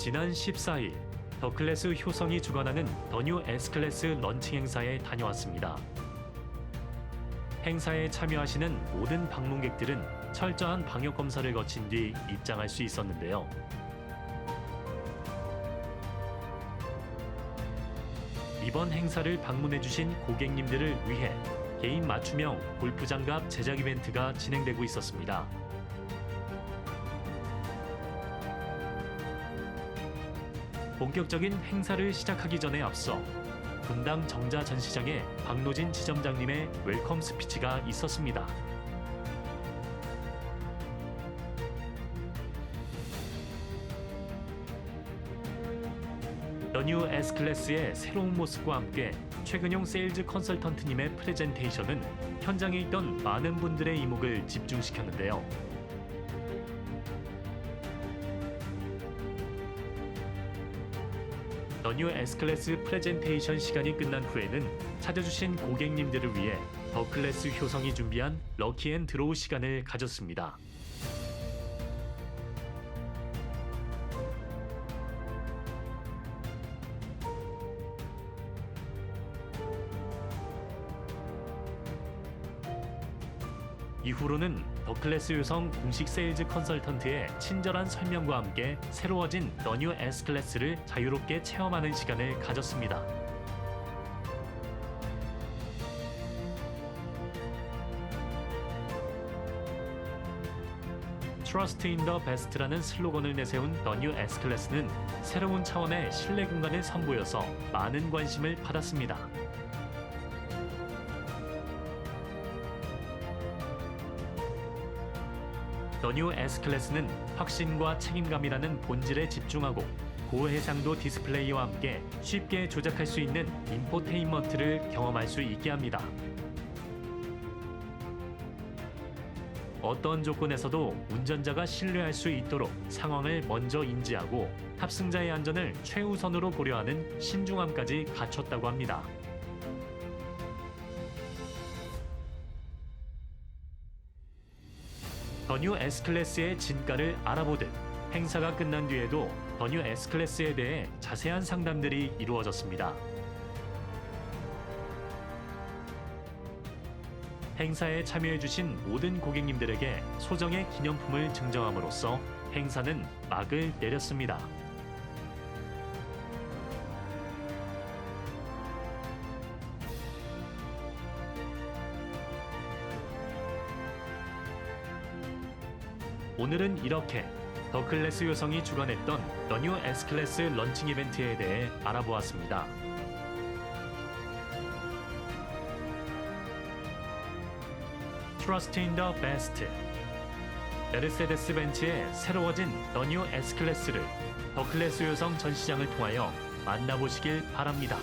지난 14일 더클래스 효성이 주관하는 더뉴 S클래스 런칭 행사에 다녀왔습니다. 행사에 참여하시는 모든 방문객들은 철저한 방역 검사를 거친 뒤 입장할 수 있었는데요. 이번 행사를 방문해주신 고객님들을 위해 개인 맞춤형 골프 장갑 제작 이벤트가 진행되고 있었습니다. 본격적인 행사를 시작하기 전에 앞서 분당 정자 전시장에 박노진 지점장님의 웰컴 스피치가 있었습니다. 더뉴 S클래스의 새로운 모습과 함께 최근용 세일즈 컨설턴트님의 프레젠테이션은 현장에 있던 많은 분들의 이목을 집중시켰는데요. 더뉴 S클래스 프레젠테이션 시간이 끝난 후에는 찾아주신 고객님들을 위해 더 클래스 효성이 준비한 럭키앤 드로우 시간을 가졌습니다. 이후로는 더클래스 요성 공식 세일즈 컨설턴트의 친절한 설명과 함께 새로워진 더뉴 S클래스를 자유롭게 체험하는 시간을 가졌습니다. In the Best라는 슬로건을 내세운 더뉴 S클래스는 새로운 차원의 실내 공간을 선보여서 많은 관심을 받았습니다. 더 뉴 S클래스는 확신과 책임감이라는 본질에 집중하고 고해상도 디스플레이와 함께 쉽게 조작할 수 있는 인포테인먼트를 경험할 수 있게 합니다. 어떤 조건에서도 운전자가 신뢰할 수 있도록 상황을 먼저 인지하고 탑승자의 안전을 최우선으로 고려하는 신중함까지 갖췄다고 합니다. 더뉴 S클래스의 진가를 알아보듯 행사가 끝난 뒤에도 더뉴 S클래스에 대해 자세한 상담들이 이루어졌습니다. 행사에 참여해주신 모든 고객님들에게 소정의 기념품을 증정함으로써 행사는 막을 내렸습니다. 오늘은 이렇게 더 클래스 요성이 주관했던 더 뉴 S클래스 런칭 이벤트에 대해 알아보았습니다. Trust in the Best 메르세데스 벤츠의 새로워진 더 뉴 S클래스를 더 클래스 요성 전시장을 통하여 만나보시길 바랍니다.